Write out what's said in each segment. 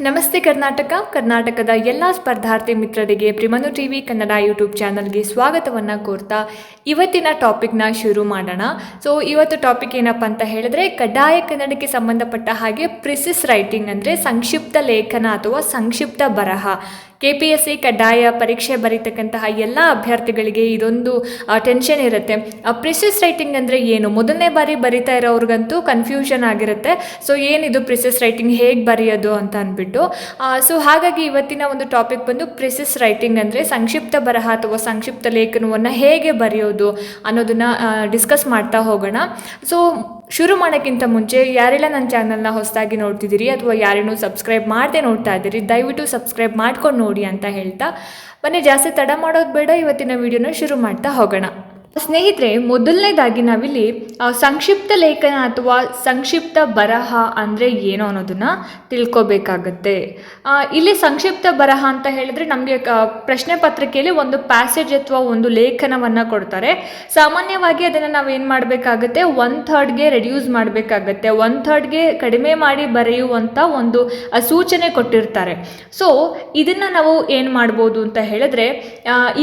ನಮಸ್ತೆ ಕರ್ನಾಟಕ. ಕರ್ನಾಟಕದ ಎಲ್ಲ ಸ್ಪರ್ಧಾರ್ಥಿ ಮಿತ್ರರಿಗೆ ಪ್ರಿಮನು ಟಿವಿ ಕನ್ನಡ ಯೂಟ್ಯೂಬ್ ಚಾನಲ್ಗೆ ಸ್ವಾಗತವನ್ನು ಕೋರ್ತಾ ಇವತ್ತಿನ ಟಾಪಿಕ್ನ ಶುರು ಮಾಡೋಣ. ಸೊ, ಇವತ್ತು ಟಾಪಿಕ್ ಏನಪ್ಪ ಅಂತ ಹೇಳಿದ್ರೆ, ಕಡ್ಡಾಯ ಕನ್ನಡಕ್ಕೆ ಸಂಬಂಧಪಟ್ಟ ಹಾಗೆ ಪ್ರಿಸಿಸ್ ರೈಟಿಂಗ್ ಅಂದರೆ ಸಂಕ್ಷಿಪ್ತ ಲೇಖನ ಅಥವಾ ಸಂಕ್ಷಿಪ್ತ ಬರಹ. ಕೆ ಪಿ ಎಸ್ ಸಿ ಕಡ್ಡಾಯ ಪರೀಕ್ಷೆ ಬರೀತಕ್ಕಂತಹ ಎಲ್ಲ ಅಭ್ಯರ್ಥಿಗಳಿಗೆ ಇದೊಂದು ಟೆನ್ಷನ್ ಇರುತ್ತೆ. ಪ್ರಿಸಿಸ್ ರೈಟಿಂಗ್ ಅಂದರೆ ಏನು? ಮೊದಲನೇ ಬಾರಿ ಬರಿತಾ ಇರೋರ್ಗಂತೂ ಕನ್ಫ್ಯೂಷನ್ ಆಗಿರುತ್ತೆ. ಸೊ ಏನಿದು ಪ್ರಿಸಿಸ್ ರೈಟಿಂಗ್ ಹೇಗೆ ಬರೆಯೋದು ಅಂತ ಅಂದ್ಬಿಟ್ಟು. ಸೊ ಹಾಗಾಗಿ ಇವತ್ತಿನ ಒಂದು ಟಾಪಿಕ್ ಬಂದು ಪ್ರಿಸಿಸ್ ರೈಟಿಂಗ್ ಅಂದರೆ ಸಂಕ್ಷಿಪ್ತ ಬರಹ ಅಥವಾ ಸಂಕ್ಷಿಪ್ತ ಲೇಖನವನ್ನು ಹೇಗೆ ಬರೆಯೋದು ಅನ್ನೋದನ್ನು ಡಿಸ್ಕಸ್ ಮಾಡ್ತಾ ಹೋಗೋಣ. ಸೊ ಶುರು ಮಾಡೋಕ್ಕಿಂತ ಮುಂಚೆ ಯಾರೆಲ್ಲ ನನ್ನ ಚಾನಲ್ನ ಹೊಸದಾಗಿ ನೋಡ್ತಿದ್ದೀರಿ ಅಥವಾ ಯಾರೇನೂ ಸಬ್ಸ್ಕ್ರೈಬ್ ಮಾಡದೆ ನೋಡ್ತಾ ಇದ್ದೀರಿ, ದಯವಿಟ್ಟು ಸಬ್ಸ್ಕ್ರೈಬ್ ಮಾಡ್ಕೊಂಡು ನೋಡಿ ಅಂತ ಹೇಳ್ತಾ. ಬನ್ನಿ, ಜಾಸ್ತಿ ತಡ ಮಾಡೋದು ಬೇಡ, ಇವತ್ತಿನ ವೀಡಿಯೋನ ಶುರು ಮಾಡ್ತಾ ಹೋಗೋಣ. ಸ್ನೇಹಿತರೆ, ಮೊದಲನೇದಾಗಿ ನಾವಿಲ್ಲಿ ಸಂಕ್ಷಿಪ್ತ ಲೇಖನ ಅಥವಾ ಸಂಕ್ಷಿಪ್ತ ಬರಹ ಅಂದರೆ ಏನು ಅನ್ನೋದನ್ನು ತಿಳ್ಕೊಬೇಕಾಗತ್ತೆ. ಇಲ್ಲಿ ಸಂಕ್ಷಿಪ್ತ ಬರಹ ಅಂತ ಹೇಳಿದ್ರೆ ನಮಗೆ ಪ್ರಶ್ನೆ ಪತ್ರಿಕೆಯಲ್ಲಿ ಒಂದು ಪ್ಯಾಸೇಜ್ ಅಥವಾ ಒಂದು ಲೇಖನವನ್ನು ಕೊಡ್ತಾರೆ. ಸಾಮಾನ್ಯವಾಗಿ ಅದನ್ನು ನಾವು ಏನು ಮಾಡಬೇಕಾಗತ್ತೆ ಒನ್ ಥರ್ಡ್ಗೆ ರೆಡ್ಯೂಸ್ ಮಾಡಬೇಕಾಗತ್ತೆ. ಒನ್ ಥರ್ಡ್ಗೆ ಕಡಿಮೆ ಮಾಡಿ ಬರೆಯುವಂಥ ಒಂದು ಸೂಚನೆ ಕೊಟ್ಟಿರ್ತಾರೆ. ಸೊ ಇದನ್ನು ನಾವು ಏನು ಮಾಡ್ಬೋದು ಅಂತ ಹೇಳಿದ್ರೆ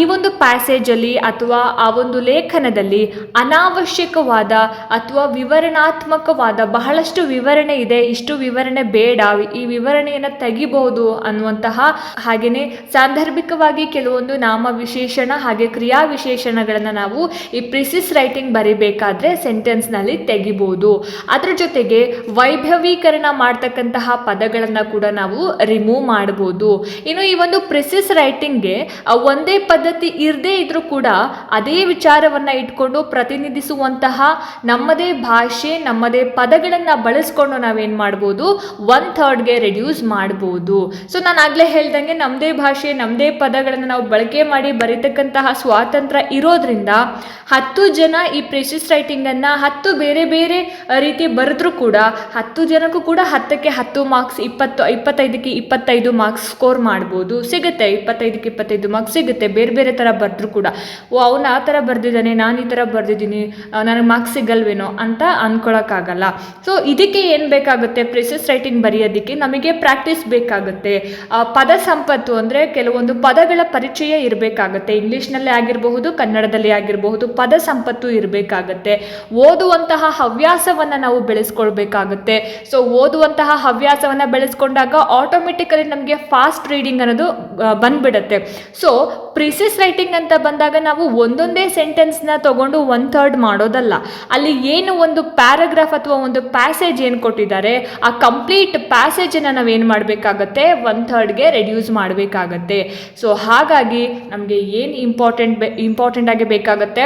ಈ ಒಂದು ಪ್ಯಾಸೇಜಲ್ಲಿ ಅಥವಾ ಆ ಒಂದು ಲೇಖನದಲ್ಲಿ ಅನಾವಶ್ಯಕವಾದ ಅಥವಾ ವಿವರಣಾತ್ಮಕವಾದ ಬಹಳಷ್ಟು ವಿವರಣೆ ಇದೆ. ಇಷ್ಟು ವಿವರಣೆ ಬೇಡ. ಈ ವಿವರಣೆಯನ್ನು ತೆಗಿಬಹುದು ಅನ್ನುವಂತಹ ಹಾಗೆಯೇ ಸಾಂದರ್ಭಿಕವಾಗಿ ಕೆಲವೊಂದು ನಾಮ ವಿಶೇಷಣ ಹಾಗೆ ಕ್ರಿಯಾ ವಿಶೇಷಣಗಳನ್ನು ನಾವು ಈ ಪ್ರಿಸಿಸ್ ರೈಟಿಂಗ್ ಬರಿಬೇಕಾದ್ರೆ ಸೆಂಟೆನ್ಸ್ನಲ್ಲಿ ತೆಗಿಬೋದು ಅದ್ರ ಜೊತೆಗೆ ವೈಭವೀಕರಣ ಮಾಡ್ತಕ್ಕಂತಹ ಪದಗಳನ್ನು ಕೂಡ ನಾವು ರಿಮೂವ್ ಮಾಡ್ಬೋದು. ಇನ್ನು ಈ ಒಂದು ಪ್ರಿಸಿಸ್ ರೈಟಿಂಗ್ಗೆ ಒಂದೇ ಪದ್ಧತಿ ಇರದೇ ಇದ್ರೂ ಕೂಡ ಅದೇ ವಿಚಾರವನ್ನು ಇಟ್ಕೊಂಡು ಪ್ರತಿನಿಧಿಸುವಂತಹ ನಮ್ಮದೇ ಭಾಷೆ, ನಮ್ಮದೇ ಪದಗಳನ್ನು ಬಳಸ್ಕೊಂಡು ನಾವೇನು ಮಾಡ್ಬೋದು? ಒನ್ ಥರ್ಡ್ಗೆ ರೆಡ್ಯೂಸ್ ಮಾಡ್ಬೋದು. ಸೊ ನಾನು ಆಗಲೇ ಹೇಳ್ದಂಗೆ ನಮ್ಮದೇ ಭಾಷೆ ನಮ್ಮದೇ ಪದಗಳನ್ನು ನಾವು ಬಳಕೆ ಮಾಡಿ ಬರೀತಕ್ಕಂತಹ ಸ್ವಾತಂತ್ರ್ಯ ಇರೋದ್ರಿಂದ ಹತ್ತು ಜನ ಈ ಪ್ರೆಸಿಸ್ ರೈಟಿಂಗನ್ನು ಹತ್ತು ಬೇರೆ ಬೇರೆ ರೀತಿ ಬರೆದ್ರೂ ಕೂಡ ಹತ್ತು ಜನಕ್ಕೂ ಕೂಡ ಹತ್ತಕ್ಕೆ ಹತ್ತು ಮಾರ್ಕ್ಸ್ ಇಪ್ಪತ್ತು, ಇಪ್ಪತ್ತೈದಕ್ಕೆ ಇಪ್ಪತ್ತೈದು ಮಾರ್ಕ್ಸ್ ಸ್ಕೋರ್ ಮಾಡ್ಬೋದು. ಸಿಗುತ್ತೆ, ಇಪ್ಪತ್ತೈದಕ್ಕೆ ಇಪ್ಪತ್ತೈದು ಮಾರ್ಕ್ಸ್ ಸಿಗುತ್ತೆ. ಬೇರೆ ಬೇರೆ ಥರ ಬರೆದ್ರೂ ಕೂಡ. ಓ, ಅವನು ಆ ಥರ ಬರೆದಿದ್ದಾನೆ. ನಾನು ಈ ಥರ ಬರೆದಿದ್ದೀನಿ ನನಗೆ ಮಾರ್ಕ್ಸ್ ಸಿಗಲ್ವೇನೋ ಅಂತ ಅಂದ್ಕೊಳಕ್ಕಾಗಲ್ಲ ಸೊ ಇದಕ್ಕೆ ಏನು ಬೇಕಾಗುತ್ತೆ? ಪ್ರೆಸಸ್ ರೈಟಿಂಗ್ ಬರೆಯೋದಕ್ಕೆ ನಮಗೆ ಪ್ರಾಕ್ಟೀಸ್ ಬೇಕಾಗುತ್ತೆ. ಪದ ಸಂಪತ್ತು ಅಂದರೆ ಕೆಲವೊಂದು ಪದಗಳ ಪರಿಚಯ ಇರಬೇಕಾಗುತ್ತೆ. ಇಂಗ್ಲೀಷ್ನಲ್ಲೇ ಆಗಿರಬಹುದು, ಕನ್ನಡದಲ್ಲಿ ಆಗಿರಬಹುದು, ಪದ ಸಂಪತ್ತು ಇರಬೇಕಾಗತ್ತೆ. ಓದುವಂತಹ ಹವ್ಯಾಸವನ್ನು ನಾವು ಬೆಳೆಸ್ಕೊಳ್ಬೇಕಾಗುತ್ತೆ. ಸೊ ಓದುವಂತಹ ಹವ್ಯಾಸವನ್ನು ಬೆಳೆಸ್ಕೊಂಡಾಗ ಆಟೋಮೆಟಿಕಲಿ ನಮಗೆ ಫಾಸ್ಟ್ ರೀಡಿಂಗ್ ಅನ್ನೋದು ಬಂದ್ಬಿಡುತ್ತೆ. ಸೊ ಪ್ರಿಸಿಸ್ ರೈಟಿಂಗ್ ಅಂತ ಬಂದಾಗ ನಾವು ಒಂದೊಂದೇ ಸೆಂಟೆನ್ಸ್ನ ತೊಗೊಂಡು ಒನ್ ಥರ್ಡ್ ಮಾಡೋದಲ್ಲ. ಅಲ್ಲಿ ಏನು ಒಂದು ಪ್ಯಾರಾಗ್ರಾಫ್ ಅಥವಾ ಒಂದು ಪ್ಯಾಸೇಜ್ ಏನು ಕೊಟ್ಟಿದ್ದಾರೆ, ಆ ಕಂಪ್ಲೀಟ್ ಪ್ಯಾಸೇಜನ್ನು ನಾವೇನು ಮಾಡಬೇಕಾಗತ್ತೆ? ಒನ್ ಥರ್ಡ್ಗೆ ರೆಡ್ಯೂಸ್ ಮಾಡಬೇಕಾಗತ್ತೆ. ಸೊ ಹಾಗಾಗಿ ನಮಗೆ ಏನು ಇಂಪಾರ್ಟೆಂಟ್ ಬೆ ಇಂಪಾರ್ಟೆಂಟಾಗಿ ಬೇಕಾಗುತ್ತೆ?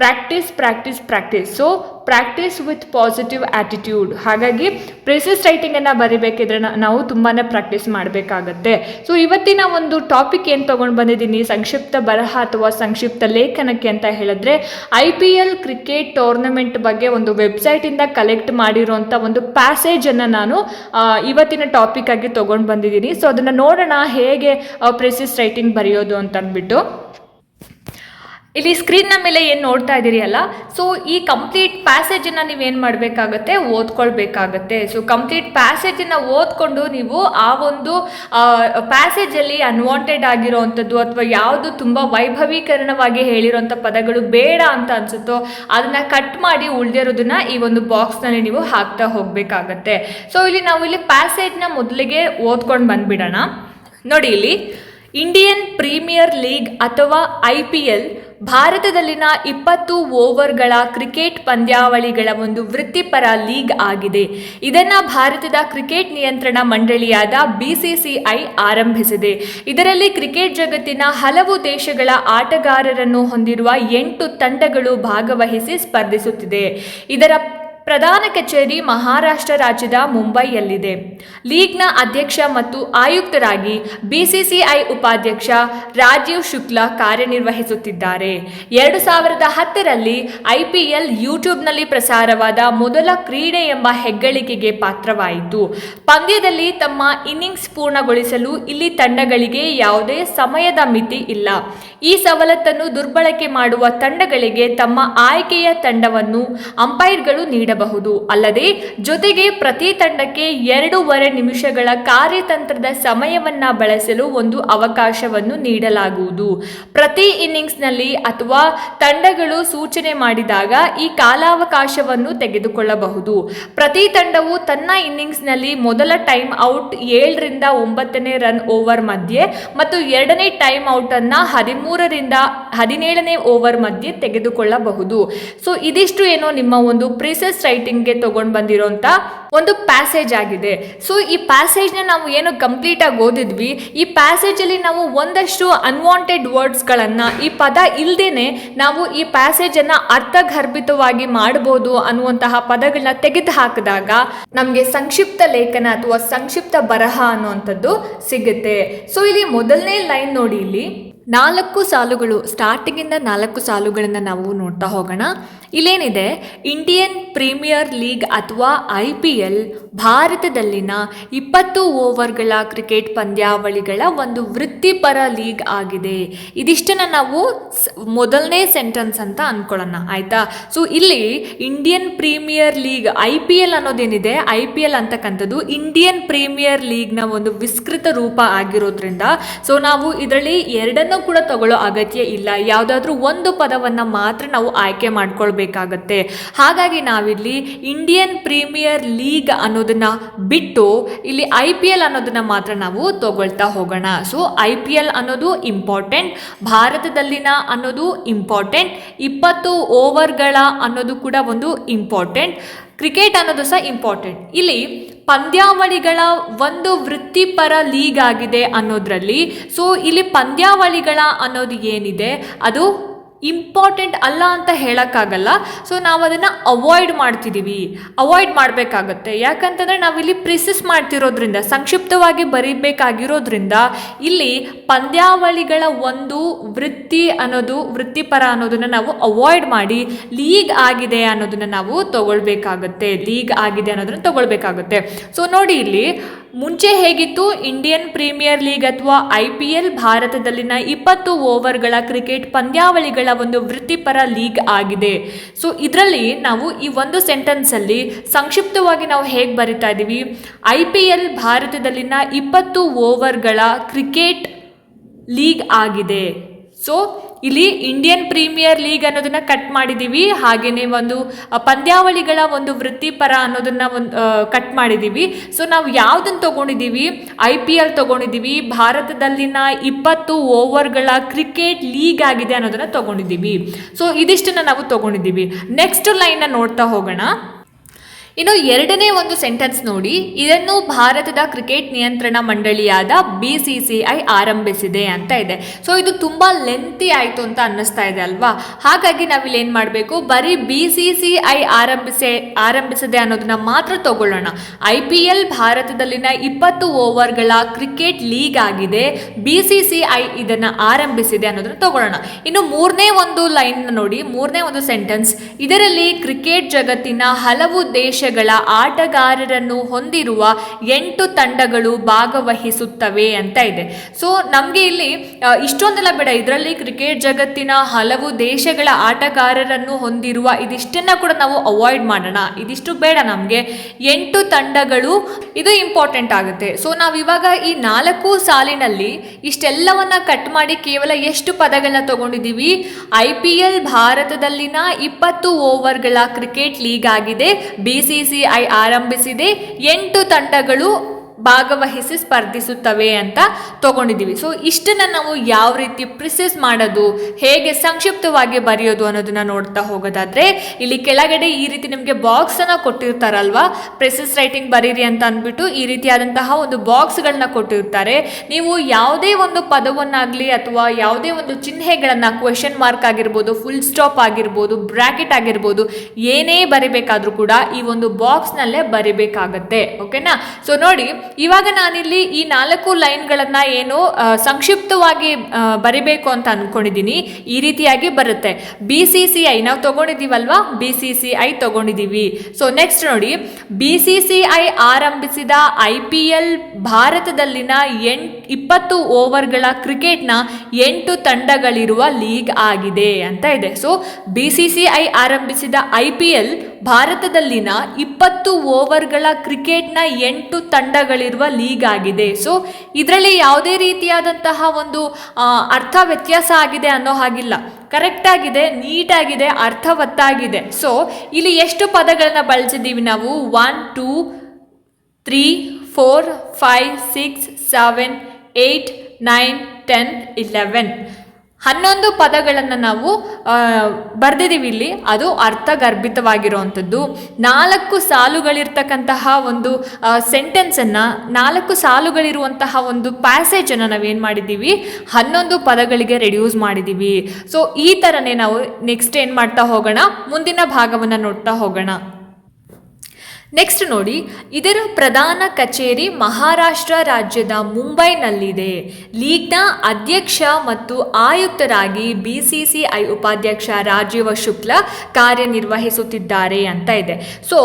Practice practice practice so practice with positive attitude ಹಾಗಾಗಿ ಪ್ರೆಸಿಸ್ ರೈಟಿಂಗನ್ನು ಬರಿಬೇಕಿದ್ರೆ ನಾವು ತುಂಬಾ ಪ್ರಾಕ್ಟೀಸ್ ಮಾಡಬೇಕಾಗತ್ತೆ. ಸೊ ಇವತ್ತಿನ ಒಂದು ಟಾಪಿಕ್ ಏನು ತೊಗೊಂಡು ಬಂದಿದ್ದೀನಿ? ಸಂಕ್ಷಿಪ್ತ ಬರಹ ಅಥವಾ ಸಂಕ್ಷಿಪ್ತ ಲೇಖನಕ್ಕೆ ಅಂತ ಹೇಳಿದ್ರೆ I P L cricket tournament ಬಗ್ಗೆ ಒಂದು ವೆಬ್ಸೈಟಿಂದ ಕಲೆಕ್ಟ್ ಮಾಡಿರುವಂಥ ಒಂದು ಪ್ಯಾಸೇಜನ್ನು ನಾನು ಇವತ್ತಿನ ಟಾಪಿಕ್ ಆಗಿ ತೊಗೊಂಡು ಬಂದಿದ್ದೀನಿ. ಸೊ ಅದನ್ನು ನೋಡೋಣ, ಹೇಗೆ ಪ್ರೆಸಿಸ್ ರೈಟಿಂಗ್ ಬರೆಯೋದು ಅಂತ ಅಂದ್ಬಿಟ್ಟು ಇಲ್ಲಿ ಸ್ಕ್ರೀನ್ನ ಮೇಲೆ ಏನು ನೋಡ್ತಾ ಇದ್ದೀರಿ ಅಲ್ಲ? ಸೊ ಈ ಕಂಪ್ಲೀಟ್ ಪ್ಯಾಸೇಜನ್ನು ನೀವೇನು ಮಾಡಬೇಕಾಗತ್ತೆ? ಓದ್ಕೊಳ್ಬೇಕಾಗತ್ತೆ. ಸೊ ಕಂಪ್ಲೀಟ್ ಪ್ಯಾಸೇಜನ್ನು ಓದ್ಕೊಂಡು ನೀವು ಆ ಒಂದು ಪ್ಯಾಸೇಜಲ್ಲಿ ಅನ್ವಾಂಟೆಡ್ ಆಗಿರೋವಂಥದ್ದು ಅಥವಾ ಯಾವುದು ತುಂಬ ವೈಭವೀಕರಣವಾಗಿ ಹೇಳಿರೋಂಥ ಪದಗಳು ಬೇಡ ಅಂತ ಅನಿಸುತ್ತೋ, ಅದನ್ನು ಕಟ್ ಮಾಡಿ ಉಳಿದಿರೋದನ್ನ ಈ ಒಂದು ಬಾಕ್ಸ್ನಲ್ಲಿ ನೀವು ಹಾಕ್ತಾ ಹೋಗಬೇಕಾಗತ್ತೆ. ಸೊ ಇಲ್ಲಿ ನಾವು ಇಲ್ಲಿ ಪ್ಯಾಸೇಜ್ನ ಮೊದಲಿಗೆ ಓದ್ಕೊಂಡು ಬಂದ್ಬಿಡೋಣ. ನೋಡಿ ಇಲ್ಲಿ ಇಂಡಿಯನ್ ಪ್ರೀಮಿಯರ್ ಲೀಗ್ ಅಥವಾ ಐ ಪಿ ಎಲ್ ಭಾರತದಲ್ಲಿನ ಇಪ್ಪತ್ತು ಓವರ್ಗಳ ಕ್ರಿಕೆಟ್ ಪಂದ್ಯಾವಳಿಗಳ ಒಂದು ವೃತ್ತಿಪರ ಲೀಗ್ ಆಗಿದೆ. ಇದನ್ನು ಭಾರತದ ಕ್ರಿಕೆಟ್ ನಿಯಂತ್ರಣ ಮಂಡಳಿಯಾದ ಬಿಸಿಸಿಐ ಆರಂಭಿಸಿದೆ. ಇದರಲ್ಲಿ ಕ್ರಿಕೆಟ್ ಜಗತ್ತಿನ ಹಲವು ದೇಶಗಳ ಆಟಗಾರರನ್ನು ಹೊಂದಿರುವ ಎಂಟು ತಂಡಗಳು ಭಾಗವಹಿಸಿ ಸ್ಪರ್ಧಿಸುತ್ತಿದೆ. ಇದರ ಪ್ರಧಾನ ಕಚೇರಿ ಮಹಾರಾಷ್ಟ್ರ ರಾಜ್ಯದ ಮುಂಬೈಯಲ್ಲಿದೆ. ಲೀಗ್ನ ಅಧ್ಯಕ್ಷ ಮತ್ತು ಆಯುಕ್ತರಾಗಿ ಬಿಸಿಸಿಐ ಉಪಾಧ್ಯಕ್ಷ ರಾಜೀವ್ ಶುಕ್ಲಾ ಕಾರ್ಯನಿರ್ವಹಿಸುತ್ತಿದ್ದಾರೆ. ಎರಡು ಸಾವಿರದ ಹತ್ತರಲ್ಲಿ ಐಪಿಎಲ್ ಯೂಟ್ಯೂಬ್ನಲ್ಲಿ ಪ್ರಸಾರವಾದ ಮೊದಲ ಕ್ರೀಡೆ ಎಂಬ ಹೆಗ್ಗಳಿಕೆಗೆ ಪಾತ್ರವಾಯಿತು. ಪಂದ್ಯದಲ್ಲಿ ತಮ್ಮ ಇನ್ನಿಂಗ್ಸ್ ಪೂರ್ಣಗೊಳಿಸಲು ಇಲ್ಲಿ ತಂಡಗಳಿಗೆ ಯಾವುದೇ ಸಮಯದ ಮಿತಿ ಇಲ್ಲ. ಈ ಸವಲತ್ತನ್ನು ದುರ್ಬಳಕೆ ಮಾಡುವ ತಂಡಗಳಿಗೆ ತಮ್ಮ ಆಯ್ಕೆಯ ತಂಡವನ್ನು ಅಂಪೈರ್ಗಳು ನೀಡಬಹುದು. ನೀಡಬಹುದು ಅಲ್ಲದೆ, ಜೊತೆಗೆ ಪ್ರತಿ ತಂಡಕ್ಕೆ ಎರಡೂವರೆ ನಿಮಿಷಗಳ ಕಾರ್ಯತಂತ್ರದ ಸಮಯವನ್ನ ಬಳಸಲು ಒಂದು ಅವಕಾಶವನ್ನು ನೀಡಲಾಗುವುದು. ಪ್ರತಿ ಇನ್ನಿಂಗ್ಸ್ನಲ್ಲಿ ಅಥವಾ ತಂಡಗಳು ಸೂಚನೆ ಮಾಡಿದಾಗ ಈ ಕಾಲಾವಕಾಶವನ್ನು ತೆಗೆದುಕೊಳ್ಳಬಹುದು. ಪ್ರತಿ ತಂಡವು ತನ್ನ ಇನ್ನಿಂಗ್ಸ್ನಲ್ಲಿ ಮೊದಲ ಟೈಮ್ ಔಟ್ ಏಳರಿಂದ ಒಂಬತ್ತನೇ ರನ್ ಓವರ್ ಮಧ್ಯೆ ಮತ್ತು ಎರಡನೇ ಟೈಮ್ ಔಟ್ ಅನ್ನ ಹದಿಮೂರರಿಂದ ಹದಿನೇಳನೇ ಓವರ್ ಮಧ್ಯೆ ತೆಗೆದುಕೊಳ್ಳಬಹುದು. ಸೊ, ಇದಿಷ್ಟು ಏನೋ ನಿಮ್ಮ ಒಂದು ಪ್ರಿಸೆಸ್ ರೈಟಿಂಗ್ಗೆ ತಗೊಂಡು ಬಂದಿರೋಂಥ ಒಂದು ಪ್ಯಾಸೇಜ್ ಆಗಿದೆ. ಸೊ ಈ ಪ್ಯಾಸೇಜ್ನ ನಾವು ಏನು ಕಂಪ್ಲೀಟ್ ಆಗಿ ಓದಿದ್ವಿ, ಈ ಪ್ಯಾಸೇಜಲ್ಲಿ ನಾವು ಒಂದಷ್ಟು ಅನ್ವಾಂಟೆಡ್ ವರ್ಡ್ಸ್ಗಳನ್ನು ಈ ಪದ ಇಲ್ಲದೇನೆ ನಾವು ಈ ಪ್ಯಾಸೇಜನ್ನು ಅರ್ಥಗರ್ಭಿತವಾಗಿ ಮಾಡಬಹುದು ಅನ್ನುವಂತಹ ಪದಗಳನ್ನ ತೆಗೆದು ಹಾಕಿದಾಗ ನಮಗೆ ಸಂಕ್ಷಿಪ್ತ ಲೇಖನ ಅಥವಾ ಸಂಕ್ಷಿಪ್ತ ಬರಹ ಅನ್ನುವಂಥದ್ದು ಸಿಗುತ್ತೆ. ಸೊ ಇಲ್ಲಿ ಮೊದಲನೇ ಲೈನ್ ನೋಡಿ ಇಲ್ಲಿ ನಾಲ್ಕು ಸಾಲುಗಳು ಸ್ಟಾರ್ಟಿಂಗಿಂದ ನಾಲ್ಕು ಸಾಲುಗಳನ್ನು ನಾವು ನೋಡ್ತಾ ಹೋಗೋಣ. ಇಲ್ಲೇನಿದೆ? ಇಂಡಿಯನ್ ಪ್ರೀಮಿಯರ್ ಲೀಗ್ ಅಥವಾ ಐ ಪಿ ಎಲ್ ಭಾರತದಲ್ಲಿನ ಇಪ್ಪತ್ತು ಓವರ್ಗಳ ಕ್ರಿಕೆಟ್ ಪಂದ್ಯಾವಳಿಗಳ ಒಂದು ವೃತ್ತಿಪರ ಲೀಗ್ ಆಗಿದೆ. ಇದಿಷ್ಟನ್ನು ನಾವು ಮೊದಲನೇ ಸೆಂಟೆನ್ಸ್ ಅಂತ ಅನ್ಕೊಳ್ಳೋಣ, ಆಯ್ತಾ? ಸೊ ಇಲ್ಲಿ Indian premier league I P L ಅನ್ನೋದೇನಿದೆ? I P L ಅಂತಕ್ಕಂಥದ್ದು ಇಂಡಿಯನ್ ಪ್ರೀಮಿಯರ್ ಲೀಗ್ನ ಒಂದು ವಿಸ್ತೃತ ರೂಪ ಆಗಿರೋದ್ರಿಂದ ಸೊ ನಾವು ಇದರಲ್ಲಿ ಎರಡನ್ನೂ ಕೂಡ ತಗೊಳ್ಳೋ ಅಗತ್ಯ ಇಲ್ಲ. ಯಾವುದಾದ್ರೂ ಒಂದು ಪದವನ್ನು ಮಾತ್ರ ನಾವು ಆಯ್ಕೆ ಮಾಡ್ಕೊಳ್ಬೇಕಾಗತ್ತೆ ಹಾಗಾಗಿ ನಾವಿಲ್ಲಿ ಇಂಡಿಯನ್ ಪ್ರೀಮಿಯರ್ ಲೀಗ್ ಅನ್ನೋದನ್ನ ಬಿಟ್ಟು ಇಲ್ಲಿ ಐ ಪಿ ಎಲ್ ಅನ್ನೋದನ್ನ ಮಾತ್ರ ನಾವು ತಗೊಳ್ತಾ ಹೋಗೋಣ. ಸೊ ಐ ಪಿ ಎಲ್ ಅನ್ನೋದು ಇಂಪಾರ್ಟೆಂಟ್ ಭಾರತದಲ್ಲಿನ ಅನ್ನೋದು ಇಂಪಾರ್ಟೆಂಟ್ ಇಪ್ಪತ್ತು ಓವರ್ಗಳ ಅನ್ನೋದು ಕೂಡ ಒಂದು ಇಂಪಾರ್ಟೆಂಟ್ ಕ್ರಿಕೆಟ್ ಅನ್ನೋದು ಸಹ ಇಂಪಾರ್ಟೆಂಟ್ ಇಲ್ಲಿ ಪಂದ್ಯಾವಳಿಗಳ ಒಂದು ವೃತ್ತಿಪರ ಲೀಗ್ ಆಗಿದೆ ಅನ್ನೋದ್ರಲ್ಲಿ ಸೊ ಇಲ್ಲಿ ಪಂದ್ಯಾವಳಿಗಳ ಅನ್ನೋದು ಏನಿದೆ, ಅದು ಇಂಪಾರ್ಟೆಂಟ್ ಅಲ್ಲ ಅಂತ ಹೇಳೋಕ್ಕಾಗಲ್ಲ. ಸೊ ನಾವು ಅದನ್ನು ಅವಾಯ್ಡ್ ಮಾಡ್ತಿದ್ದೀವಿ ಅವಾಯ್ಡ್ ಮಾಡಬೇಕಾಗತ್ತೆ. ಯಾಕಂತಂದರೆ ನಾವಿಲ್ಲಿ ಪ್ರಿಸಿಸ್ ಮಾಡ್ತಿರೋದ್ರಿಂದ, ಸಂಕ್ಷಿಪ್ತವಾಗಿ ಬರೀಬೇಕಾಗಿರೋದ್ರಿಂದ ಇಲ್ಲಿ ಪಂದ್ಯಾವಳಿಗಳ ಒಂದು ವೃತ್ತಿ ಅನ್ನೋದು, ವೃತ್ತಿಪರ ಅನ್ನೋದನ್ನು ನಾವು ಅವಾಯ್ಡ್ ಮಾಡಿ ಲೀಗ್ ಆಗಿದೆ ಅನ್ನೋದನ್ನು ನಾವು ತಗೊಳ್ಬೇಕಾಗತ್ತೆ. ಲೀಗ್ ಆಗಿದೆ ಅನ್ನೋದನ್ನು ತಗೊಳ್ಬೇಕಾಗುತ್ತೆ. ಸೊ ನೋಡಿ ಇಲ್ಲಿ ಮುಂಚೆ ಹೇಗಿತ್ತು? ಇಂಡಿಯನ್ ಪ್ರೀಮಿಯರ್ ಲೀಗ್ ಅಥವಾ ಐ ಪಿ ಎಲ್ ಭಾರತದಲ್ಲಿನ ಇಪ್ಪತ್ತು ಓವರ್ಗಳ ಕ್ರಿಕೆಟ್ ಪಂದ್ಯಾವಳಿಗಳ ಒಂದು ವೃತ್ತಿಪರ ಲೀಗ್ ಆಗಿದೆ. ಸೊ ಇದರಲ್ಲಿ ನಾವು ಈ ಒಂದು ಸೆಂಟೆನ್ಸಲ್ಲಿ ಸಂಕ್ಷಿಪ್ತವಾಗಿ ನಾವು ಹೇಗೆ ಬರಿತಾ ಇದ್ದೀವಿ? ಐ ಪಿ ಎಲ್ ಭಾರತದಲ್ಲಿನ ಇಪ್ಪತ್ತು ಓವರ್ಗಳ ಕ್ರಿಕೆಟ್ ಲೀಗ್ ಆಗಿದೆ. ಸೊ ಇಲ್ಲಿ ಇಂಡಿಯನ್ ಪ್ರೀಮಿಯರ್ ಲೀಗ್ ಅನ್ನೋದನ್ನ ಕಟ್ ಮಾಡಿದ್ದೀವಿ ಹಾಗೆಯೇ ಒಂದು ಪಂದ್ಯಾವಳಿಗಳ ಒಂದು ವೃತ್ತಿಪರ ಅನ್ನೋದನ್ನ ಒಂದು ಕಟ್ ಮಾಡಿದ್ದೀವಿ ಸೊ ನಾವು ಯಾವುದನ್ನು ತಗೊಂಡಿದ್ದೀವಿ ಐ ಪಿ ಎಲ್ ತಗೊಂಡಿದ್ದೀವಿ ಭಾರತದಲ್ಲಿನ ಇಪ್ಪತ್ತು ಓವರ್ಗಳ ಕ್ರಿಕೆಟ್ ಲೀಗ್ ಆಗಿದೆ ಅನ್ನೋದನ್ನ ತಗೊಂಡಿದ್ದೀವಿ ಸೊ ಇದಿಷ್ಟನ್ನ ನಾವು ತಗೊಂಡಿದ್ದೀವಿ ನೆಕ್ಸ್ಟ್ ಲೈನ್ನ ನೋಡ್ತಾ ಹೋಗೋಣ. ಇನ್ನು ಎರಡನೇ ಒಂದು ಸೆಂಟೆನ್ಸ್ ನೋಡಿ. ಇದನ್ನು ಭಾರತದ ಕ್ರಿಕೆಟ್ ನಿಯಂತ್ರಣ ಮಂಡಳಿಯಾದ ಬಿ ಸಿ ಸಿ ಐ ಆರಂಭಿಸಿದೆ ಅಂತ ಇದೆ. ಸೊ ಇದು ತುಂಬ ಲೆಂತಿ ಆಯಿತು ಅಂತ ಅನ್ನಿಸ್ತಾ ಇದೆ ಅಲ್ವಾ? ಹಾಗಾಗಿ ನಾವಿಲ್ಲಿ ಏನು ಮಾಡಬೇಕು? ಬರೀ ಬಿ ಸಿ ಸಿ ಐ ಆರಂಭಿಸೇ, ಆರಂಭಿಸಿದೆ ಅನ್ನೋದನ್ನ ಮಾತ್ರ ತಗೊಳ್ಳೋಣ. ಐ ಪಿ ಎಲ್ ಭಾರತದಲ್ಲಿನ ಇಪ್ಪತ್ತು ಓವರ್ಗಳ ಕ್ರಿಕೆಟ್ ಲೀಗ್ ಆಗಿದೆ. ಬಿ ಸಿ ಸಿ ಐ ಇದನ್ನು ಆರಂಭಿಸಿದೆ ಅನ್ನೋದನ್ನ ತಗೊಳ್ಳೋಣ. ಇನ್ನು ಮೂರನೇ ಒಂದು ಲೈನ್ ನೋಡಿ. ಮೂರನೇ ಒಂದು ಸೆಂಟೆನ್ಸ್. ಇದರಲ್ಲಿ ಕ್ರಿಕೆಟ್ ಜಗತ್ತಿನ ಹಲವು ದೇಶಗಳ ಆಟಗಾರರನ್ನು ಹೊಂದಿರುವ ಎಂಟು ತಂಡಗಳು ಭಾಗವಹಿಸುತ್ತವೆ ಅಂತ ಇದೆ. ಸೊ ನಮಗೆ ಇಲ್ಲಿ ಇಷ್ಟೊಂದೆಲ್ಲ ಬೇಡ. ಇದರಲ್ಲಿ ಕ್ರಿಕೆಟ್ ಜಗತ್ತಿನ ಹಲವು ದೇಶಗಳ ಆಟಗಾರರನ್ನು ಹೊಂದಿರುವ ಇದಿಷ್ಟನ್ನ ಕೂಡ ನಾವು ಅವಾಯ್ಡ್ ಮಾಡೋಣ. ಇದಿಷ್ಟು ಬೇಡ ನಮಗೆ. ಎಂಟು ತಂಡಗಳು, ಇದು ಇಂಪಾರ್ಟೆಂಟ್ ಆಗುತ್ತೆ. ಸೊ ನಾವು ಇವಾಗ ಈ ನಾಲ್ಕು ಸಾಲಿನಲ್ಲಿ ಇಷ್ಟೆಲ್ಲವನ್ನ ಕಟ್ ಮಾಡಿ ಕೇವಲ ಎಷ್ಟು ಪದಗಳನ್ನ ತಗೊಂಡಿದ್ದೀವಿ? ಐ ಪಿ ಎಲ್ ಭಾರತದಲ್ಲಿನ ಇಪ್ಪತ್ತು ಓವರ್ಗಳ ಕ್ರಿಕೆಟ್ ಲೀಗ್ ಆಗಿದೆ. ಬಿ ಸಿ ಐ ಆರಂಭಿಸಿದೆ. ಎಂಟು ತಂಡಗಳು ಭಾಗವಹಿಸಿ ಸ್ಪರ್ಧಿಸುತ್ತವೆ ಅಂತ ತಗೊಂಡಿದ್ದೀವಿ. ಸೊ ಇಷ್ಟನ್ನು ನಾವು ಯಾವ ರೀತಿ ಪ್ರಿಸೆಸ್ ಮಾಡೋದು, ಹೇಗೆ ಸಂಕ್ಷಿಪ್ತವಾಗಿ ಬರೆಯೋದು ಅನ್ನೋದನ್ನ ನೋಡ್ತಾ ಹೋಗೋದಾದ್ರೆ, ಇಲ್ಲಿ ಕೆಳಗಡೆ ಈ ರೀತಿ ನಿಮಗೆ ಬಾಕ್ಸನ್ನು ಕೊಟ್ಟಿರ್ತಾರಲ್ವ? ಪ್ರೆಸೆಸ್ ರೈಟಿಂಗ್ ಬರೀರಿ ಅಂತ ಅಂದ್ಬಿಟ್ಟು ಈ ರೀತಿಯಾದಂತಹ ಒಂದು ಬಾಕ್ಸ್ಗಳನ್ನ ಕೊಟ್ಟಿರ್ತಾರೆ. ನೀವು ಯಾವುದೇ ಒಂದು ಪದವನ್ನಾಗಲಿ ಅಥವಾ ಯಾವುದೇ ಒಂದು ಚಿಹ್ನೆಗಳನ್ನು ಕ್ವೆಶನ್ ಮಾರ್ಕ್ ಆಗಿರ್ಬೋದು ಫುಲ್ ಸ್ಟಾಪ್ ಆಗಿರ್ಬೋದು ಬ್ರಾಕೆಟ್ ಆಗಿರ್ಬೋದು, ಏನೇ ಬರಿಬೇಕಾದ್ರೂ ಕೂಡ ಈ ಒಂದು ಬಾಕ್ಸ್ನಲ್ಲೇ ಬರಿಬೇಕಾಗತ್ತೆ. ಓಕೆನಾ ಸೊ ನೋಡಿ ಇವಾಗ ನಾನಿಲ್ಲಿ ಈ ನಾಲ್ಕು ಲೈನ್ಗಳನ್ನು ಏನು ಸಂಕ್ಷಿಪ್ತವಾಗಿ ಬರಿಬೇಕು ಅಂತ ಅನ್ಕೊಂಡಿದೀನಿ, ಈ ರೀತಿಯಾಗಿ ಬರುತ್ತೆ. ಬಿ ಸಿ ಸಿ ಐ, ನಾವು ತೊಗೊಂಡಿದ್ದೀವಲ್ವಾ ಬಿ ಸಿ ಸಿ ಐ ತಗೊಂಡಿದ್ದೀವಿ ಸೊ ನೆಕ್ಸ್ಟ್ ನೋಡಿ, ಬಿ ಸಿ ಸಿ ಐ ಆರಂಭಿಸಿದ ಐ ಪಿ ಎಲ್ ಭಾರತದಲ್ಲಿನ ಎಂಟ್, ಇಪ್ಪತ್ತು ಓವರ್ಗಳ ಕ್ರಿಕೆಟ್ನ ಎಂಟು ತಂಡಗಳಿರುವ ಲೀಗ್ ಆಗಿದೆ ಅಂತ ಇದೆ. So B C C I ಆರಂಭಿಸಿದ ಐ ಪಿ ಎಲ್ ಭಾರತದಲ್ಲಿನ ಇಪ್ಪತ್ತು ಓವರ್ಗಳ ಕ್ರಿಕೆಟ್ನ ಎಂಟು ತಂಡಗಳಿರುವ ಲೀಗ್ ಆಗಿದೆ. ಸೊ ಇದರಲ್ಲಿ ಯಾವುದೇ ರೀತಿಯಾದಂತಹ ಒಂದು ಅರ್ಥ ವ್ಯತ್ಯಾಸ ಆಗಿದೆ ಅನ್ನೋ ಹಾಗಿಲ್ಲ. ಕರೆಕ್ಟ್ ಆಗಿದೆ ನೀಟಾಗಿದೆ ಅರ್ಥವತ್ತಾಗಿದೆ. ಸೊ ಇಲ್ಲಿ ಎಷ್ಟು ಪದಗಳನ್ನ ಬಳಸಿದ್ದೀವಿ ನಾವು? One two three four five six seven eight nine ten eleven ಹನ್ನೊಂದು ಪದಗಳನ್ನು ನಾವು ಬರೆದಿದ್ದೀವಿ ಇಲ್ಲಿ. ಅದು ಅರ್ಥಗರ್ಭಿತವಾಗಿರುವಂಥದ್ದು. ನಾಲ್ಕು ಸಾಲುಗಳಿರ್ತಕ್ಕಂತಹ ಒಂದು ಸೆಂಟೆನ್ಸನ್ನು ನಾಲ್ಕು ಸಾಲುಗಳಿರುವಂತಹ ಒಂದು ಪ್ಯಾಸೇಜನ್ನು ನಾವೇನು ಮಾಡಿದ್ದೀವಿ? ಹನ್ನೊಂದು ಪದಗಳಿಗೆ ರೆಡ್ಯೂಸ್ ಮಾಡಿದ್ದೀವಿ. ಸೊ ಈ ಥರನೇ ನಾವು ನೆಕ್ಸ್ಟ್ ಏನು ಮಾಡ್ತಾ ಹೋಗೋಣ? ಮುಂದಿನ ಭಾಗವನ್ನು ನೋಡ್ತಾ ಹೋಗೋಣ. ನೆಕ್ಸ್ಟ್ ನೋಡಿ, ಇದರ ಪ್ರಧಾನ ಕಚೇರಿ ಮಹಾರಾಷ್ಟ್ರ ರಾಜ್ಯದ ಮುಂಬೈನಲ್ಲಿದೆ. ಲೀಗ್ನ ಅಧ್ಯಕ್ಷ ಮತ್ತು ಆಯುಕ್ತರಾಗಿ ಬಿ ಸಿ ಸಿ ಐ ಉಪಾಧ್ಯಕ್ಷ ರಾಜೀವ ಶುಕ್ಲ ಕಾರ್ಯನಿರ್ವಹಿಸುತ್ತಿದ್ದಾರೆ ಅಂತ ಇದೆ. ಸೊ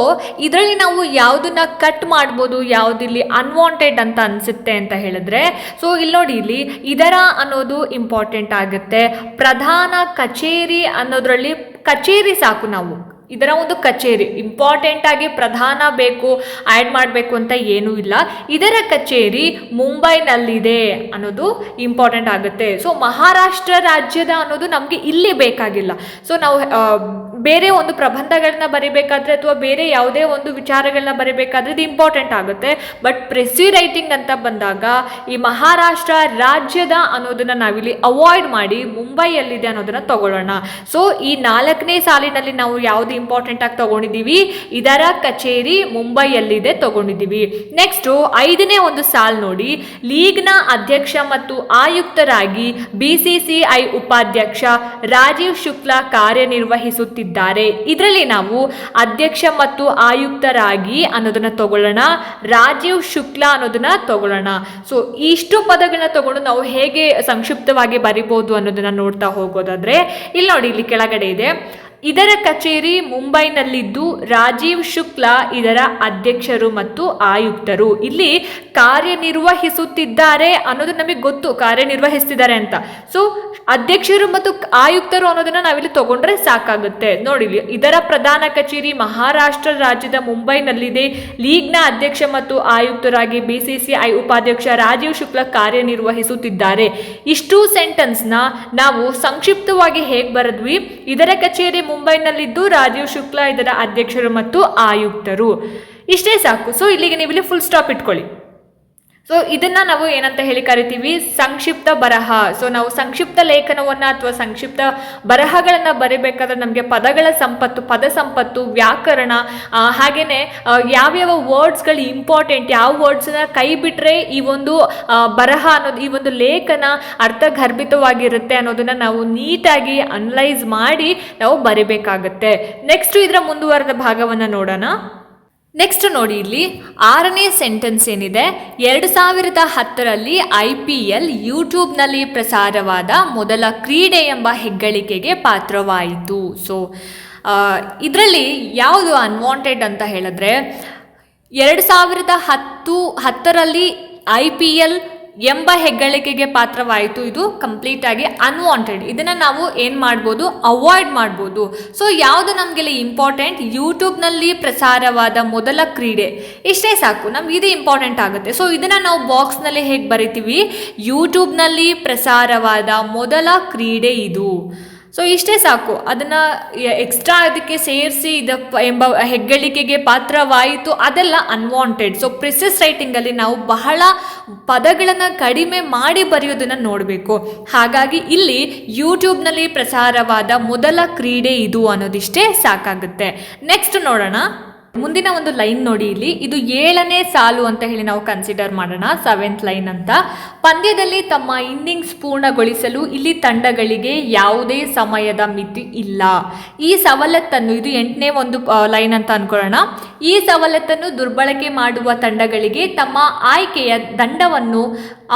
ಇದರಲ್ಲಿ ನಾವು ಯಾವುದನ್ನ ಕಟ್ ಮಾಡ್ಬೋದು, ಯಾವುದಿಲ್ಲಿ ಅನ್ವಾಂಟೆಡ್ ಅಂತ ಅನಿಸುತ್ತೆ ಅಂತ ಹೇಳಿದ್ರೆ ಸೊ ಇಲ್ಲಿ ನೋಡಿ, ಇಲ್ಲಿ ಇದರ ಅನ್ನೋದು ಇಂಪಾರ್ಟೆಂಟ್ ಆಗುತ್ತೆ. ಪ್ರಧಾನ ಕಚೇರಿ ಅನ್ನೋದ್ರಲ್ಲಿ ಕಚೇರಿ ಸಾಕು ನಾವು. ಇದರ ಒಂದು ಕಚೇರಿ. ಇಂಪಾರ್ಟೆಂಟ್ ಆಗಿ ಪ್ರಧಾನ ಬೇಕು ಆ್ಯಡ್ ಮಾಡಬೇಕು ಅಂತ ಏನೂ ಇಲ್ಲ. ಇದರ ಕಚೇರಿ ಮುಂಬೈನಲ್ಲಿದೆ ಅನ್ನೋದು ಇಂಪಾರ್ಟೆಂಟ್ ಆಗುತ್ತೆ. ಸೊ ಮಹಾರಾಷ್ಟ್ರ ರಾಜ್ಯದ ಅನ್ನೋದು ನಮಗೆ ಇಲ್ಲಿ ಬೇಕಾಗಿಲ್ಲ. ಸೊ ನಾವು ಬೇರೆ ಒಂದು ಪ್ರಬಂಧಗಳನ್ನ ಬರಿಬೇಕಾದ್ರೆ ಅಥವಾ ಬೇರೆ ಯಾವುದೇ ಒಂದು ವಿಚಾರಗಳನ್ನ ಬರಿಬೇಕಾದ್ರೆ ಇದು ಇಂಪಾರ್ಟೆಂಟ್ ಆಗುತ್ತೆ. ಬಟ್ ಪ್ರೆಸಿ ರೈಟಿಂಗ್ ಅಂತ ಬಂದಾಗ ಈ ಮಹಾರಾಷ್ಟ್ರ ರಾಜ್ಯದ ಅನ್ನೋದನ್ನ ನಾವಿಲ್ಲಿ ಅವಾಯ್ಡ್ ಮಾಡಿ ಮುಂಬೈಯಲ್ಲಿದೆ ಅನ್ನೋದನ್ನ ತಗೊಳ್ಳೋಣ. ಸೊ ಈ ನಾಲ್ಕನೇ ಸಾಲಿನಲ್ಲಿ ನಾವು ಯಾವುದು ಇಂಪಾರ್ಟೆಂಟ್ ಆಗಿ ತಗೊಂಡಿದ್ದೀವಿ. ಇದರ ಕಚೇರಿ ಮುಂಬೈಯಲ್ಲಿದೆ ತಗೊಂಡಿದ್ದೀವಿ. ನೆಕ್ಸ್ಟು ಐದನೇ ಒಂದು ಸಾಲ್ ನೋಡಿ. ಲೀಗ್ನ ಅಧ್ಯಕ್ಷ ಮತ್ತು ಆಯುಕ್ತರಾಗಿ ಬಿ ಸಿ ಸಿ ಐ ಉಪಾಧ್ಯಕ್ಷ ರಾಜೀವ್ ಶುಕ್ಲಾ ಕಾರ್ಯನಿರ್ವಹಿಸುತ್ತಿದ್ದಾರೆ. ಇದರಲ್ಲಿ ನಾವು ಅಧ್ಯಕ್ಷ ಮತ್ತು ಆಯುಕ್ತರಾಗಿ ಅನ್ನೋದನ್ನ ತಗೊಳ್ಳೋಣ, ರಾಜೀವ್ ಶುಕ್ಲಾ ಅನ್ನೋದನ್ನ ತಗೊಳ್ಳೋಣ. ಸೊ ಇಷ್ಟು ಪದಗಳನ್ನ ತಗೊಂಡು ನಾವು ಹೇಗೆ ಸಂಕ್ಷಿಪ್ತವಾಗಿ ಬರಿಬಹುದು ಅನ್ನೋದನ್ನ ನೋಡ್ತಾ ಹೋಗೋದಾದ್ರೆ, ಇಲ್ಲಿ ನೋಡಿ, ಇಲ್ಲಿ ಕೆಳಗಡೆ ಇದೆ. ಇದರ ಕಚೇರಿ ಮುಂಬೈನಲ್ಲಿದ್ದು ರಾಜೀವ್ ಶುಕ್ಲಾ ಇದರ ಅಧ್ಯಕ್ಷರು ಮತ್ತು ಆಯುಕ್ತರು. ಇಲ್ಲಿ ಕಾರ್ಯನಿರ್ವಹಿಸುತ್ತಿದ್ದಾರೆ ಅನ್ನೋದು ನಮಗೆ ಗೊತ್ತು, ಕಾರ್ಯನಿರ್ವಹಿಸ್ತಿದ್ದಾರೆ ಅಂತ. ಸೊ ಅಧ್ಯಕ್ಷರು ಮತ್ತು ಆಯುಕ್ತರು ಅನ್ನೋದನ್ನ ನಾವಿಲ್ಲಿ ತಗೊಂಡ್ರೆ ಸಾಕಾಗುತ್ತೆ. ನೋಡಿ ಇದರ ಪ್ರಧಾನ ಕಚೇರಿ ಮಹಾರಾಷ್ಟ್ರ ರಾಜ್ಯದ ಮುಂಬೈನಲ್ಲಿದೆ. ಲೀಗ್ನ ಅಧ್ಯಕ್ಷ ಮತ್ತು ಆಯುಕ್ತರಾಗಿ ಬಿಸಿಸಿಐ ಉಪಾಧ್ಯಕ್ಷ ರಾಜೀವ್ ಶುಕ್ಲಾ ಕಾರ್ಯನಿರ್ವಹಿಸುತ್ತಿದ್ದಾರೆ. ಇಷ್ಟು ಸೆಂಟೆನ್ಸ್ನ ನಾವು ಸಂಕ್ಷಿಪ್ತವಾಗಿ ಹೇಗೆ ಬರೆದ್ವಿ, ಇದರ ಕಚೇರಿ ಮುಂಬೈನಲ್ಲಿದ್ದು ರಾಜೀವ್ ಶುಕ್ಲಾ ಇದರ ಅಧ್ಯಕ್ಷರು ಮತ್ತು ಆಯುಕ್ತರು. ಇಷ್ಟೇ ಸಾಕು. ಸೊ ಇಲ್ಲಿಗೆ ನೀವು ಇಲ್ಲಿ ಫುಲ್ ಸ್ಟಾಪ್ ಇಟ್ಕೊಳ್ಳಿ. ಸೊ ಇದನ್ನ ನಾವು ಏನಂತ ಹೇಳಿ ಕರಿತೀವಿ? ಸಂಕ್ಷಿಪ್ತ ಬರಹ. ಸೊ ನಾವು ಸಂಕ್ಷಿಪ್ತ ಲೇಖನವನ್ನ ಅಥವಾ ಸಂಕ್ಷಿಪ್ತ ಬರಹಗಳನ್ನ ಬರಿಬೇಕಾದ್ರೆ ನಮಗೆ ಪದಗಳ ಸಂಪತ್ತು, ಪದ ಸಂಪತ್ತು, ವ್ಯಾಕರಣ ಹಾಗೇನೆ ಯಾವ್ಯಾವ ವರ್ಡ್ಸ್ಗಳು ಇಂಪಾರ್ಟೆಂಟ್, ಯಾವ ವರ್ಡ್ಸ್ನ ಕೈ ಬಿಟ್ರೆ ಈ ಒಂದು ಬರಹ ಅನ್ನೋದು ಈ ಒಂದು ಲೇಖನ ಅರ್ಥಗರ್ಭಿತವಾಗಿರುತ್ತೆ ಅನ್ನೋದನ್ನ ನಾವು ನೀಟಾಗಿ ಅನಲೈಸ್ ಮಾಡಿ ನಾವು ಬರೀಬೇಕಾಗುತ್ತೆ. ನೆಕ್ಸ್ಟ್ ಇದರ ಮುಂದುವರೆದ ಭಾಗವನ್ನ ನೋಡೋಣ. ನೆಕ್ಸ್ಟ್ ನೋಡಿ ಇಲ್ಲಿ ಆರನೇ ಸೆಂಟೆನ್ಸ್ ಏನಿದೆ? ಎರಡು ಸಾವಿರದ ಹತ್ತರಲ್ಲಿ ಐ ಪಿ ಎಲ್ ಯೂಟ್ಯೂಬ್ನಲ್ಲಿ ಪ್ರಸಾರವಾದ ಮೊದಲ ಕ್ರೀಡೆ ಎಂಬ ಹೆಗ್ಗಳಿಕೆಗೆ ಪಾತ್ರವಾಯಿತು. ಸೊ ಇದರಲ್ಲಿ ಯಾವುದು ಅನ್ವಾಂಟೆಡ್ ಅಂತ ಹೇಳಿದ್ರೆ, ಎರಡು ಸಾವಿರದ ಹತ್ತು ಹತ್ತರಲ್ಲಿ ಐ ಪಿ ಎಲ್ ಎಂಬ ಹೆಗ್ಗಳಿಕೆಗೆ ಪಾತ್ರವಾಯಿತು. ಇದು ಕಂಪ್ಲೀಟ್ ಆಗಿ ಅನ್ವಾಂಟೆಡ್ ಇದನ್ನು ನಾವು ಏನು ಮಾಡ್ಬೋದು? ಅವಾಯ್ಡ್ ಮಾಡ್ಬೋದು. ಸೊ ಯಾವುದು ನಮಗೆಲ್ಲ ಇಂಪಾರ್ಟೆಂಟ್ ಯೂಟ್ಯೂಬ್ನಲ್ಲಿ ಪ್ರಸಾರವಾದ ಮೊದಲ ಕ್ರೀಡೆ. ಇಷ್ಟೇ ಸಾಕು. ನಮ್ಗೆ ಇದು ಇಂಪಾರ್ಟೆಂಟ್ ಆಗುತ್ತೆ. ಸೊ ಇದನ್ನು ನಾವು ಬಾಕ್ಸ್ನಲ್ಲಿ ಹೇಗೆ ಬರಿತೀವಿ? ಯೂಟ್ಯೂಬ್ನಲ್ಲಿ ಪ್ರಸಾರವಾದ ಮೊದಲ ಕ್ರೀಡೆ ಇದು. ಸೊ ಇಷ್ಟೇ ಸಾಕು. ಅದನ್ನು ಎಕ್ಸ್ಟ್ರಾ ಅದಕ್ಕೆ ಸೇರಿಸಿ ಇದ ಎಂಬ ಹೆಗ್ಗಳಿಕೆಗೆ ಪಾತ್ರವಾಯಿತು. ಅದೆಲ್ಲ ಅನ್ವಾಂಟೆಡ್ ಸೊ ಪ್ರಿಸಸ್ ರೈಟಿಂಗಲ್ಲಿ ನಾವು ಬಹಳ ಪದಗಳನ್ನು ಕಡಿಮೆ ಮಾಡಿ ಬರೆಯೋದನ್ನು ನೋಡಬೇಕು. ಹಾಗಾಗಿ ಇಲ್ಲಿ ಯೂಟ್ಯೂಬ್ನಲ್ಲಿ ಪ್ರಸಾರವಾದ ಮೊದಲ ಕ್ರೀಡೆ ಇದು ಅನ್ನೋದಿಷ್ಟೇ ಸಾಕಾಗುತ್ತೆ. ನೆಕ್ಸ್ಟ್ ನೋಡೋಣ. ಮುಂದಿನ ಒಂದು ಲೈನ್ ನೋಡಿ ಇಲ್ಲಿ. ಇದು ಏಳನೇ ಸಾಲು ಅಂತ ಹೇಳಿ ನಾವು ಕನ್ಸಿಡರ್ ಮಾಡೋಣ ಸೆವೆಂತ್ ಲೈನ್ ಅಂತ. ಪಂದ್ಯದಲ್ಲಿ ತಮ್ಮ ಇನ್ನಿಂಗ್ಸ್ ಪೂರ್ಣಗೊಳಿಸಲು ಇಲ್ಲಿ ತಂಡಗಳಿಗೆ ಯಾವುದೇ ಸಮಯದ ಮಿತಿ ಇಲ್ಲ. ಈ ಸವಲತ್ತನ್ನು, ಇದು ಎಂಟನೇ ಒಂದು ಲೈನ್ ಅಂತ ಅನ್ಕೊಳ್ಳೋಣ. ಈ ಸವಲತ್ತನ್ನು ದುರ್ಬಳಕೆ ಮಾಡುವ ತಂಡಗಳಿಗೆ ತಮ್ಮ ಆಯ್ಕೆಯ ದಂಡವನ್ನು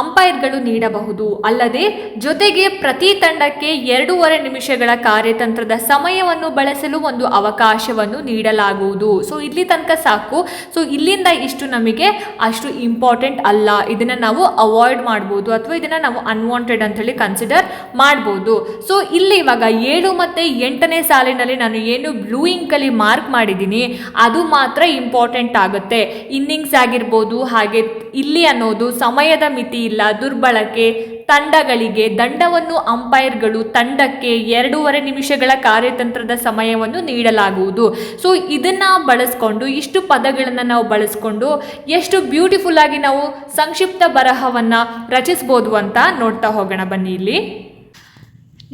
ಅಂಪೈರ್ಗಳು ನೀಡಬಹುದು. ಅಲ್ಲದೆ, ಜೊತೆಗೆ ಪ್ರತಿ ತಂಡಕ್ಕೆ ಎರಡೂವರೆ ನಿಮಿಷಗಳ ಕಾರ್ಯತಂತ್ರದ ಸಮಯವನ್ನು ಬಳಸಲು ಒಂದು ಅವಕಾಶವನ್ನು ನೀಡಲಾಗುವುದು. ಸೊ ಇಲ್ಲಿ ತನಕ ಸಾಕು. ಸೊ ಇಲ್ಲಿಂದ ಇಷ್ಟು ನಮಗೆ ಅಷ್ಟು ಇಂಪಾರ್ಟೆಂಟ್ ಅಲ್ಲ. ಇದನ್ನು ನಾವು ಅವಾಯ್ಡ್ ಮಾಡ್ಬೋದು ಅಥವಾ ಇದನ್ನು ನಾವು ಅನ್ವಾಂಟೆಡ್ ಅಂತೇಳಿ ಕನ್ಸಿಡರ್ ಮಾಡ್ಬೋದು. ಸೊ ಇಲ್ಲಿ ಇವಾಗ ಏಳು ಮತ್ತು ಎಂಟನೇ ಸಾಲಿನಲ್ಲಿ ನಾನು ಏನು ಬ್ಲೂ ಇಂಕಲ್ಲಿ ಮಾರ್ಕ್ ಮಾಡಿದ್ದೀನಿ. ಅದು ಮಾತ್ರ ಇಂಪಾರ್ಟೆಂಟ್ ಆಗುತ್ತೆ. ಇನ್ನಿಂಗ್ಸ್ ಆಗಿರ್ಬೋದು, ಹಾಗೆ ಇಲ್ಲಿ ಅನ್ನೋದು ಸಮಯದ ಮಿತಿ ಇಲ್ಲ, ದುರ್ಬಳಕೆ ತಂಡಗಳಿಗೆ ದಂಡವನ್ನು ಅಂಪೈರ್ಗಳು ತಂಡಕ್ಕೆ ಎರಡೂವರೆ ನಿಮಿಷಗಳ ಕಾರ್ಯತಂತ್ರದ ಸಮಯವನ್ನು ನೀಡಲಾಗುವುದು. ಸೊ, ಇದನ್ನು ಬಳಸ್ಕೊಂಡು, ಇಷ್ಟು ಪದಗಳನ್ನು ನಾವು ಬಳಸ್ಕೊಂಡು, ಎಷ್ಟು ಬ್ಯೂಟಿಫುಲ್ ಆಗಿ ನಾವು ಸಂಕ್ಷಿಪ್ತ ಬರಹವನ್ನು ರಚಿಸ್ಬೋದು ಅಂತ ನೋಡ್ತಾ ಹೋಗೋಣ ಬನ್ನಿ ಇಲ್ಲಿ.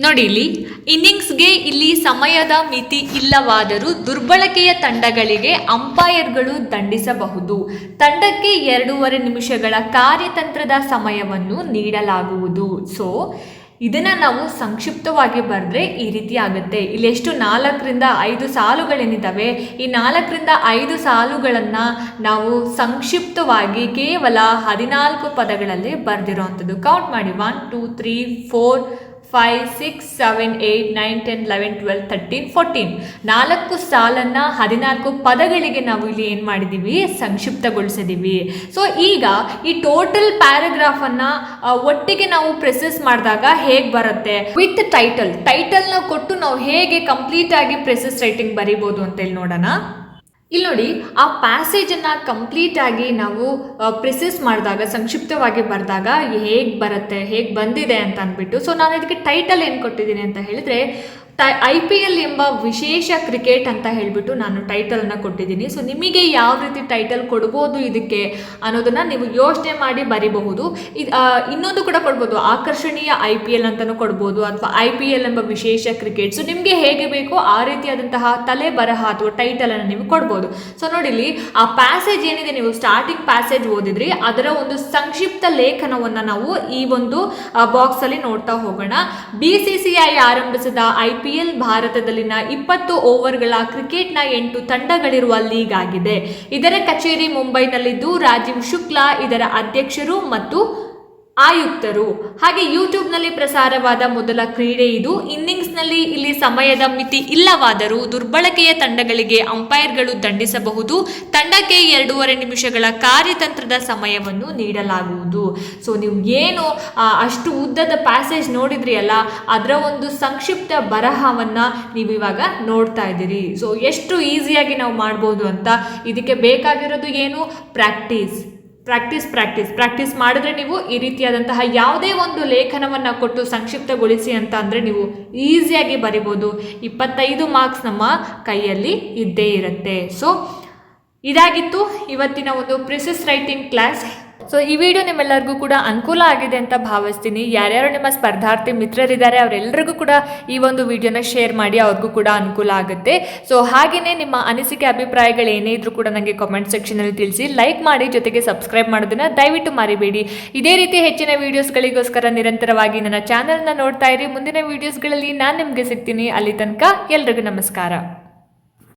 ನೋಡಿ ಇಲ್ಲಿ, ಇನ್ನಿಂಗ್ಸ್ಗೆ ಇಲ್ಲಿ ಸಮಯದ ಮಿತಿ ಇಲ್ಲವಾದರೂ ದುರ್ಬಳಕೆಯ ತಂಡಗಳಿಗೆ ಅಂಪೈರ್ಗಳು ದಂಡಿಸಬಹುದು. ತಂಡಕ್ಕೆ ಎರಡೂವರೆ ನಿಮಿಷಗಳ ಕಾರ್ಯತಂತ್ರದ ಸಮಯವನ್ನು ನೀಡಲಾಗುವುದು. ಸೊ, ಇದನ್ನು ನಾವು ಸಂಕ್ಷಿಪ್ತವಾಗಿ ಬರೆದ್ರೆ ಈ ರೀತಿ ಆಗುತ್ತೆ. ಇಲ್ಲಿ ಎಷ್ಟು ನಾಲ್ಕರಿಂದ ಐದು ಸಾಲುಗಳೇನಿದ್ದಾವೆ ಈ ನಾಲ್ಕರಿಂದ ಐದು ಸಾಲುಗಳನ್ನು ನಾವು ಸಂಕ್ಷಿಪ್ತವಾಗಿ ಕೇವಲ ಹದಿನಾಲ್ಕು ಪದಗಳಲ್ಲಿ ಬರೆದಿರೋವಂಥದ್ದು ಕೌಂಟ್ ಮಾಡಿ. One two three four five six seven eight nine ten eleven twelve thirteen fourteen ನಾಲ್ಕು ಸಾಲನ್ನು ಹದಿನಾಲ್ಕು ಪದಗಳಿಗೆ ನಾವು ಇಲ್ಲಿ ಏನು ಮಾಡಿದ್ದೀವಿ ಸಂಕ್ಷಿಪ್ತಗೊಳಿಸಿದ್ದೀವಿ ಸೊ ಈಗ ಈ ಟೋಟಲ್ ಪ್ಯಾರಾಗ್ರಾಫನ್ನು ಒಟ್ಟಿಗೆ ನಾವು ಪ್ರೆಸೆಸ್ ಮಾಡಿದಾಗ ಹೇಗೆ ಬರುತ್ತೆ? ವಿತ್ ಟೈಟಲ್ ಟೈಟಲ್ನ ಕೊಟ್ಟು ನಾವು ಹೇಗೆ ಕಂಪ್ಲೀಟ್ ಆಗಿ ಪ್ರೆಸೆಸ್ ರೈಟಿಂಗ್ ಬರಿಬೋದು ಅಂತೇಳಿ ನೋಡೋಣ. ಇಲ್ಲಿ ನೋಡಿ, ಆ ಪ್ಯಾಸೇಜನ್ನು ಕಂಪ್ಲೀಟಾಗಿ ನಾವು ಪ್ರಿಸೆಸ್ ಮಾಡಿದಾಗ, ಸಂಕ್ಷಿಪ್ತವಾಗಿ ಬರೆದಾಗ ಹೇಗೆ ಬರುತ್ತೆ, ಹೇಗೆ ಬಂದಿದೆ ಅಂತ ಅಂದ್ಬಿಟ್ಟು. ಸೊ ನಾನು ಇದಕ್ಕೆ ಟೈಟಲ್ ಏನು ಕೊಟ್ಟಿದ್ದೀನಿ ಅಂತ ಹೇಳಿದ್ರೆ ಐ ಪಿ ಎಲ್ ಎಂಬ ವಿಶೇಷ ಕ್ರಿಕೆಟ್ ಅಂತ ಹೇಳಿಬಿಟ್ಟು ನಾನು ಟೈಟಲನ್ನು ಕೊಟ್ಟಿದ್ದೀನಿ. ಸೊ, ನಿಮಗೆ ಯಾವ ರೀತಿ ಟೈಟಲ್ ಕೊಡ್ಬೋದು ಇದಕ್ಕೆ ಅನ್ನೋದನ್ನು ನೀವು ಯೋಚನೆ ಮಾಡಿ ಬರಿಬಹುದು. ಇನ್ನೊಂದು ಕೂಡ ಕೊಡ್ಬೋದು. ಆಕರ್ಷಣೀಯ ಐ ಪಿ ಎಲ್ ಅಂತಲೂ ಕೊಡ್ಬೋದು ಅಥವಾ ಐ ಪಿ ಎಲ್ ಎಂಬ ವಿಶೇಷ ಕ್ರಿಕೆಟ್. ಸೊ, ನಿಮಗೆ ಹೇಗೆ ಬೇಕೋ ಆ ರೀತಿಯಾದಂತಹ ತಲೆ ಬರಹ ಅಥವಾ ಟೈಟಲನ್ನು ನೀವು ಕೊಡ್ಬೋದು. ಸೊ ನೋಡಿ ಇಲ್ಲಿ ಆ ಪ್ಯಾಸೇಜ್ ಏನಿದೆ, ನೀವು ಸ್ಟಾರ್ಟಿಂಗ್ ಪ್ಯಾಸೇಜ್ ಓದಿದ್ರಿ, ಅದರ ಒಂದು ಸಂಕ್ಷಿಪ್ತ ಲೇಖನವನ್ನು ನಾವು ಈ ಒಂದು ಬಾಕ್ಸಲ್ಲಿ ನೋಡ್ತಾ ಹೋಗೋಣ. ಬಿ ಸಿ ಸಿ ಐ ಆರಂಭಿಸಿದ ಐ ಪಿ ಎಲ್ ಭಾರತದಲ್ಲಿನ ಇಪ್ಪತ್ತು ಓವರ್ಗಳ ಕ್ರಿಕೆಟ್ನ ಎಂಟು ತಂಡಗಳಿರುವ ಲೀಗ್ ಆಗಿದೆ. ಇದರ ಕಚೇರಿ ಮುಂಬೈನಲ್ಲಿದ್ದು ರಾಜೀವ್ ಶುಕ್ಲಾ, ಇದರ ಅಧ್ಯಕ್ಷರು ಮತ್ತು ಆಯುಕ್ತರು. ಹಾಗೆ ಯೂಟ್ಯೂಬ್ನಲ್ಲಿ ಪ್ರಸಾರವಾದ ಮೊದಲ ಕ್ರೀಡೆ ಇದು. ಇನ್ನಿಂಗ್ಸ್ನಲ್ಲಿ ಇಲ್ಲಿ ಸಮಯದ ಮಿತಿ ಇಲ್ಲವಾದರೂ ದುರ್ಬಳಕೆಯ ತಂಡಗಳಿಗೆ ಅಂಪೈರ್ಗಳು ದಂಡಿಸಬಹುದು. ತಂಡಕ್ಕೆ ಎರಡೂವರೆ ನಿಮಿಷಗಳ ಕಾರ್ಯತಂತ್ರದ ಸಮಯವನ್ನು ನೀಡಲಾಗುವುದು. ಸೊ, ನೀವು ಏನು ಅಷ್ಟು ಉದ್ದದ ಪ್ಯಾಸೇಜ್ ನೋಡಿದ್ರಿ ಅಲ್ಲ, ಅದರ ಒಂದು ಸಂಕ್ಷಿಪ್ತ ಬರಹವನ್ನು ನೀವು ಇವಾಗ ನೋಡ್ತಾ ಇದ್ದೀರಿ. ಸೊ, ಎಷ್ಟು ಈಸಿಯಾಗಿ ನಾವು ಮಾಡ್ಬೋದು ಅಂತ ಇದಕ್ಕೆ ಬೇಕಾಗಿರೋದು ಏನು? ಪ್ರಾಕ್ಟೀಸ್. ಪ್ರಾಕ್ಟೀಸ್ ಪ್ರಾಕ್ಟೀಸ್ ಪ್ರಾಕ್ಟೀಸ್ ಮಾಡಿದ್ರೆ ನೀವು ಈ ರೀತಿಯಾದಂತಹ ಯಾವುದೇ ಒಂದು ಲೇಖನವನ್ನು ಕೊಟ್ಟು ಸಂಕ್ಷಿಪ್ತಗೊಳಿಸಿ ಅಂತ ಅಂದರೆ ನೀವು ಈಸಿಯಾಗಿ ಬರಿಬೋದು. ಇಪ್ಪತ್ತೈದು ಮಾರ್ಕ್ಸ್ ನಮ್ಮ ಕೈಯಲ್ಲಿ ಇದ್ದೇ ಇರುತ್ತೆ. ಸೊ ಇದಾಗಿತ್ತು ಇವತ್ತಿನ ಒಂದು ಪ್ರಿಸಸ್ ರೈಟಿಂಗ್ ಕ್ಲಾಸ್ ಸೊ ಈ ವಿಡಿಯೋ ನಿಮ್ಮೆಲ್ಲರಿಗೂ ಕೂಡ ಅನುಕೂಲ ಆಗಿದೆ ಅಂತ ಭಾವಿಸ್ತೀನಿ. ಯಾರ್ಯಾರು ನಿಮ್ಮ ಸ್ಪರ್ಧಾರ್ಥಿ ಮಿತ್ರರಿದ್ದಾರೆ ಅವರೆಲ್ಲರಿಗೂ ಕೂಡ ಈ ಒಂದು ವಿಡಿಯೋನ ಶೇರ್ ಮಾಡಿ, ಅವ್ರಿಗೂ ಕೂಡ ಅನುಕೂಲ ಆಗುತ್ತೆ. ಸೊ ಹಾಗೆಯೇ ನಿಮ್ಮ ಅನಿಸಿಕೆ, ಅಭಿಪ್ರಾಯಗಳು ಏನೇ ಇದ್ರೂ ಕೂಡ ನನಗೆ ಕಾಮೆಂಟ್ ಸೆಕ್ಷನಲ್ಲಿ ತಿಳಿಸಿ. ಲೈಕ್ ಮಾಡಿ, ಜೊತೆಗೆ ಸಬ್ಸ್ಕ್ರೈಬ್ ಮಾಡೋದನ್ನು ದಯವಿಟ್ಟು ಮರಿಬೇಡಿ. ಇದೇ ರೀತಿ ಹೆಚ್ಚಿನ ವೀಡಿಯೋಸ್ಗಳಿಗೋಸ್ಕರ ನಿರಂತರವಾಗಿ ನನ್ನ ಚಾನಲ್ನ ನೋಡ್ತಾ ಇರಿ. ಮುಂದಿನ ವೀಡಿಯೋಸ್ಗಳಲ್ಲಿ ನಾನು ನಿಮಗೆ ಸಿಗ್ತೀನಿ. ಅಲ್ಲಿ ತನಕ ಎಲ್ರಿಗೂ ನಮಸ್ಕಾರ.